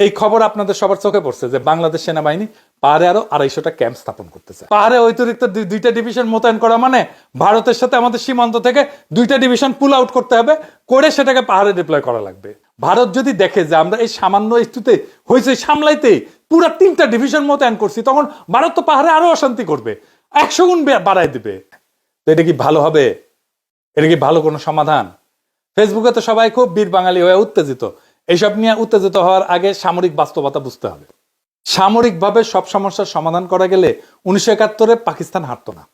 এই খবর আপনাদের সবার চোখে পড়ছে যে বাংলাদেশ সেনাবাহিনী পাহাড়ে আরও আড়াইশোটা ক্যাম্প স্থাপন করতেছে। পাহাড়ে অতিরিক্ত দুইটা ডিভিশন মোতায়েন করা মানে ভারতের সাথে আমাদের সীমান্ত থেকে দুইটা ডিভিশন পুল আউট করতে হবে, করে সেটাকে পাহাড়ে ডিপ্লয় করা লাগবে। ভারত যদি দেখে যে আমরা এই সামান্য ইস্যুতে হয়েছে সামলাইতে পুরো তিনটা ডিভিশন মোতায়েন করছি, তখন ভারত তো পাহাড়ে আরও অশান্তি করবে। একশো গুণ বে- বাড়ায় দিবে। তো এটা কি ভালো হবে? এটা কি ভালো কোনো সমাধান? ফেসবুকে তো সবাই খুব বীর বাঙালি হয়ে উত্তেজিত। এইসব নিয়ে উত্তেজিত হওয়ার আগে সামরিক বাস্তবতা বুঝতে হবে। সামরিকভাবে সব সমস্যার সমাধান করা গেলে উনিশশো একাত্তরে পাকিস্তান হারতো না।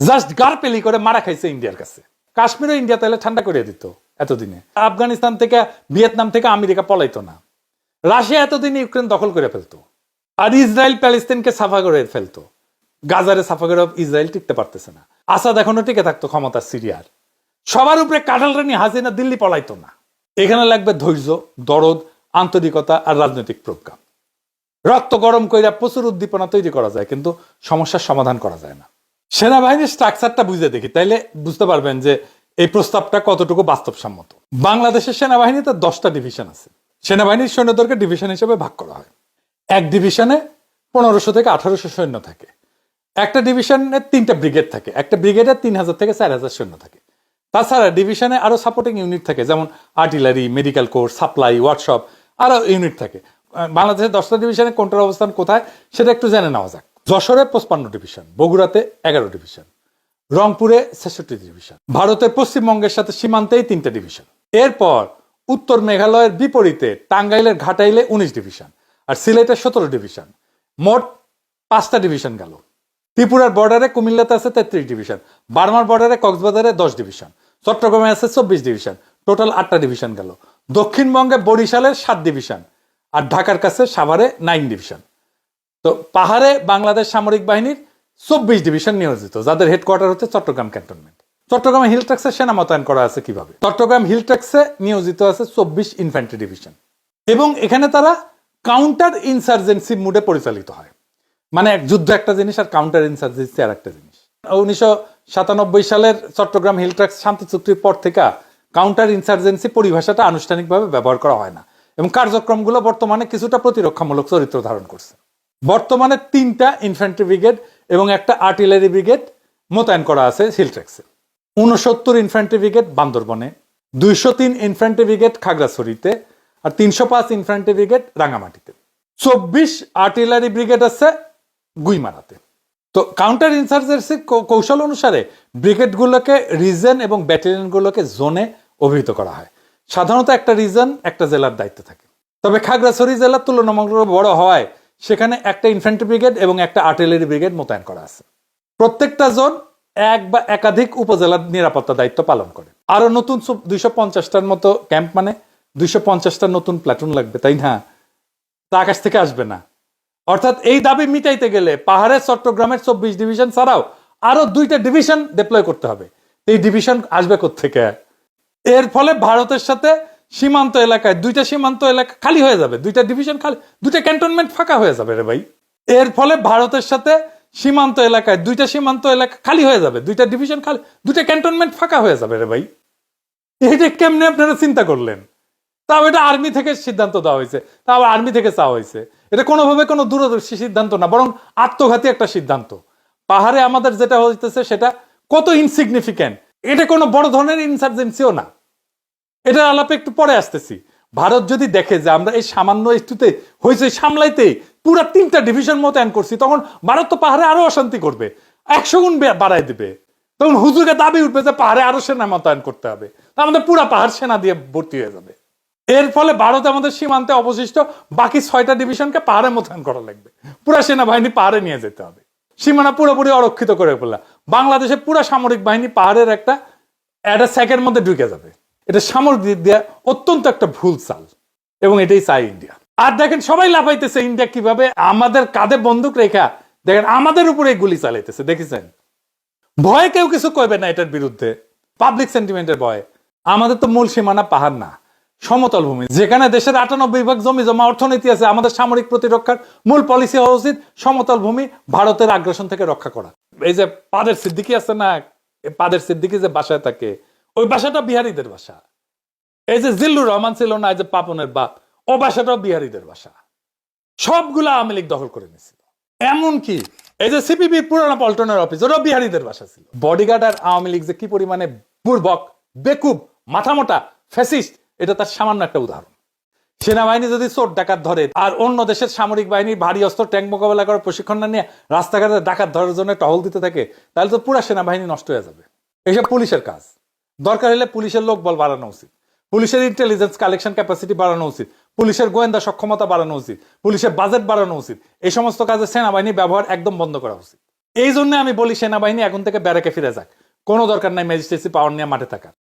জাস্ট গার পেলি করে মারা খাইছে ইন্ডিয়ার কাছে। কাশ্মীরও ইন্ডিয়া তাহলে ঠান্ডা করে দিত এতদিনে। আফগানিস্তান থেকে ভিয়েতনাম থেকে আমেরিকা পলাইতো না। রাশিয়া এতদিন ইউক্রেন দখল করে ফেলতো। আর ইসরায়েল প্যালেস্তিনকে সাফা করে ফেলতো। গাজারে সাফা করে ইসরায়েল টিকতে পারতেছে না। আসাদ এখনও টিকে থাকতো ক্ষমতা সিরিয়ার। সবার উপরে কাঁঠাল রানী হাসিনা দিল্লি পলাইতো না। এখানে লাগবে ধৈর্য, দরদ, আন্তরিকতা আর রাজনৈতিক প্রজ্ঞা। রক্ত গরম কইরা প্রচুর উদ্দীপনা তৈরি করা যায়, কিন্তু সমস্যার সমাধান করা যায় না। সেনাবাহিনীর স্ট্রাকচারটা বুঝে দেখি, তাইলে বুঝতে পারবেন যে এই প্রস্তাবটা কতটুকু বাস্তবসম্মত। বাংলাদেশের সেনাবাহিনীতে দশটা ডিভিশন আছে। সেনাবাহিনীর সৈন্যদেরকে ডিভিশন হিসেবে ভাগ করা হয়। এক ডিভিশনে পনেরোশো থেকে আঠারোশো সৈন্য থাকে। একটা ডিভিশনে তিনটা ব্রিগেড থাকে। একটা ব্রিগেডে তিন হাজার থেকে চার হাজার সৈন্য থাকে। তাছাড়া ডিভিশনে আরও সাপোর্টিং ইউনিট থাকে, যেমন artillery medical corps supply workshop আরও ইউনিট থাকে। বাংলাদেশের দশটা ডিভিশনে কোনটার অবস্থান কোথায়, সেটা একটু জেনে নেওয়া যাক। যশোরে পঁচপান্ন ডিভিশন বগুড়াতে এগারো ডিভিশন রংপুরে ছেষট্টি ডিভিশন ভারতের পশ্চিমবঙ্গের সাথে সীমান্তেই তিনটা ডিভিশন এরপর উত্তর মেঘালয়ের বিপরীতে টাঙ্গাইলের ঘাটাইলে উনিশ ডিভিশন আর সিলেটের সতেরো ডিভিশন মোট পাঁচটা ডিভিশন গেল। ত্রিপুরার বর্ডারে কুমিল্লাতে আছে তেত্রিশ ডিভিশন বার্মার বর্ডারে কক্সবাজারে দশ ডিভিশন চট্টগ্রামে আছে চব্বিশ ডিভিশন টোটাল আটটা ডিভিশন গেল। দক্ষিণবঙ্গে বরিশালের সাত ডিভিশন আর ঢাকার কাছে সাভারে নাইন ডিভিশন তো পাহাড়ে বাংলাদেশ সামরিক বাহিনীর চব্বিশ ডিভিশন নিয়োজিত, যাদের হেডকোয়ার্টার হচ্ছে চট্টগ্রাম ক্যান্টনমেন্ট চট্টগ্রামে হিল ট্যাক্সে সেনা মোতায়েন করা আছে কীভাবে? চট্টগ্রাম হিল ট্যাক্সে নিয়োজিত আছে চব্বিশ ইনফ্যান্ট্রি ডিভিশন এবং এখানে তারা কাউন্টার ইনসার্জেন্সি মুডে পরিচালিত হয়। মানে যুদ্ধ একটা জিনিস আর কাউন্টার ইনসার্জেন্সি আর একটা জিনিস। উনিশশো সাতানব্বই সালের চট্টগ্রাম হিল ট্যাক্স শান্তি চুক্তির পর থেকে কাউন্টার ইনসার্জেন্সি পরিভাষাটা আনুষ্ঠানিকভাবে ব্যবহার করা হয় না। এবং কার্যক্রমগুলো বর্তমানে কিছুটা প্রতিরক্ষামূলক চরিত্র ধারণ করছে। বর্তমানে তিনটা ইনফ্যান্ট্রি ব্রিগেড এবং একটা আর্টিলারি ব্রিগেড মোতায়েন করা আছে হিলট্রেক্সে উনসত্তর ইনফ্যান্ট্রি ব্রিগেড বান্দরবনে, দুইশো তিন ইনফ্যান্ট্রি ব্রিগেড খাগড়াছড়িতে আর তিনশো পাঁচ ইনফ্যান্ট্রি ব্রিগেড রাঙামাটিতে। চব্বিশ আর্টিলারি ব্রিগেড আছে গুইমারাতে। তো কাউন্টার ইনসার্জেন্সি কৌশল অনুসারে ব্রিগেডগুলোকে রিজন এবং ব্যাটালিয়নগুলোকে জোনে অভিহিত করা হয়। সাধারণত একটা রিজন একটা জেলার দায়িত্ব থাকে। তবে খাগড়াছড়ি জেলা তুলনামূলক বড় হওয়ায় সেখানে একটা ইনফ্যান্ট্রি ব্রিগেড এবং একটা আর্টিলারি ব্রিগেড মোতায়েন করা আছে। প্রত্যেকটা জোন এক বা একাধিক উপজেলার নিরাপত্তা দায়িত্ব পালন করে। আরও নতুন দুইশো পঞ্চাশটার মতো ক্যাম্প মানে দুইশো পঞ্চাশটার নতুন প্ল্যাটুন লাগবে, তাই না? তা আকাশ থেকে আসবে না। অর্থাৎ এই দাবি মিটাইতে গেলে পাহাড়ের চট্টগ্রামের চব্বিশ ডিভিশন ছাড়াও আরও দুইটা ডিভিশন ডিপ্লয় করতে হবে। এই ডিভিশন আসবে থেকে এর ফলে ভারতের সাথে সীমান্ত এলাকায় দুইটা সীমান্ত এলাকা খালি হয়ে যাবে। দুইটা ডিভিশন খালি, দুইটা ক্যান্টনমেন্ট ফাঁকা হয়ে যাবে রে ভাই। এর ফলে ভারতের সাথে সীমান্ত এলাকায় দুইটা সীমান্ত এলাকা খালি হয়ে যাবে। দুইটা ডিভিশন খালি, দুইটা ক্যান্টনমেন্ট ফাঁকা হয়ে যাবে রে ভাই। এইটা কেমনে আপনারা চিন্তা করলেন? তাও এটা আর্মি থেকে সিদ্ধান্ত দেওয়া হয়েছে। তাও আর্মি থেকে চাওয়া হয়েছে। এটা কোনোভাবে কোনো দূরদর্শী সিদ্ধান্ত না, বরং আত্মঘাতী একটা সিদ্ধান্ত। পাহাড়ে আমাদের যেটা হইতেছে সেটা কত ইনসিগনিফিক্যান্ট এটা কোনো বড় ধরনের ইনসার্জেন্সিও না। এটা আলাপে একটু পরে আসতেছি। ভারত যদি দেখে যে আমরা এই সামান্য ইস্যুতে হয়েছে সামলাইতে পুরো তিনটা ডিভিশন মোতায়েন করছি, তখন ভারত তো পাহাড়ে আরও অশান্তি করবে। একশো গুণ বে- বাড়ায় দিবে। তখন হুজুরকে দাবি উঠবে যে পাহাড়ে আরও সেনা মোতায়েন করতে হবে। আমাদের পুরা পাহাড় সেনা দিয়ে ভর্তি হয়ে যাবে। এর ফলে ভারত আমাদের সীমান্তে অবশিষ্ট বাকি ছয়টা ডিভিশনকে পাহাড়ে মোতায়েন করা লাগবে। পুরা সেনাবাহিনী পাহাড়ে নিয়ে যেতে হবে। সীমানা পুরোপুরি অরক্ষিত করে ফেলা বাংলাদেশে পুরা সামরিক বাহিনী পাহাড়ের একটা একটা স্যাকের মধ্যে ঢুকে যাবে। এটা সামরিক দিক দিয়ে অত্যন্ত একটা ভুল চাল এবং এটাই চাই ইন্ডিয়া। আর দেখেন, সবাই লাফাইতেছে ইন্ডিয়া কীভাবে আমাদের কাঁধে বন্দুক রেখা, দেখেন, আমাদের উপরে গুলি চালাইতেছে, দেখেছেন? ভয়ে কেউ কিছু কইবে না এটার বিরুদ্ধে। পাবলিক সেন্টিমেন্টের ভয়ে। আমাদের তো মূল সীমানা পাহাড় না। সমতল ভূমি। যেখানে দেশের আটানব্বই ভাগ জমি জমা অর্থনীতি আছে, আমাদের সামরিক প্রতিরক্ষার মূল পলিসি হওয়া উচিত সমতল ভূমি ভারতের আগ্রাসন থেকে রক্ষা করা। এই যে পাদের সিদ্দিকি আছে না পাদের সিদ্দিকি যে বাসায় থাকে, ওই বাসাটা বিহারীদের বাসা। এই যে জিল্লুর রহমান ছিল না, এই যে পাপনের বাপ, ও বাসাটাও বিহারীদের বাসা। সবগুলো আওয়ামী লীগ দখল করে নিয়েছিল। এমনকি এই যে সিপিবির পুরানো পল্টনের অফিস ওরা বিহারীদের বাসা ছিল। বডিগার্ড আর আওয়ামী লীগ যে কি পরিমাণে বুর্বক, বেকুব, মাথামোটা ফ্যাসিস্ট এটা তার সামান্য একটা উদাহরণ। সেনাবাহিনী যদি চোর, ডাকাত ধরে আর অন্য দেশের সামরিক বাহিনীর ভারী অস্ত্র, ট্যাঙ্ক মোকাবেলা করার প্রশিক্ষণ না নিয়ে রাস্তাঘাটে ডাকাত ধরার জন্য টহল দিতে থাকে, তাহলে তো পুরো সেনাবাহিনী নষ্ট হয়ে যাবে। এসব পুলিশের কাজ। দরকার হলে পুলিশের লোক বল বাড়ানো উচিত। পুলিশের ইন্টেলিজেন্স কালেকশন ক্যাপাসিটি বাড়ানো উচিত। পুলিশের গোয়েন্দা সক্ষমতা বাড়ানো উচিত। পুলিশের বাজেট বাড়ানো উচিত। এই সমস্ত কাজে সেনাবাহিনী ব্যবহার একদম বন্ধ করা উচিত। এই জন্য আমি বলি, সেনাবাহিনী এখন থেকে ব্যারাকে ফিরে যাক। কোনো দরকার নাই ম্যাজিস্ট্রেসি পাওয়ার নিয়ে মাঠে থাকার।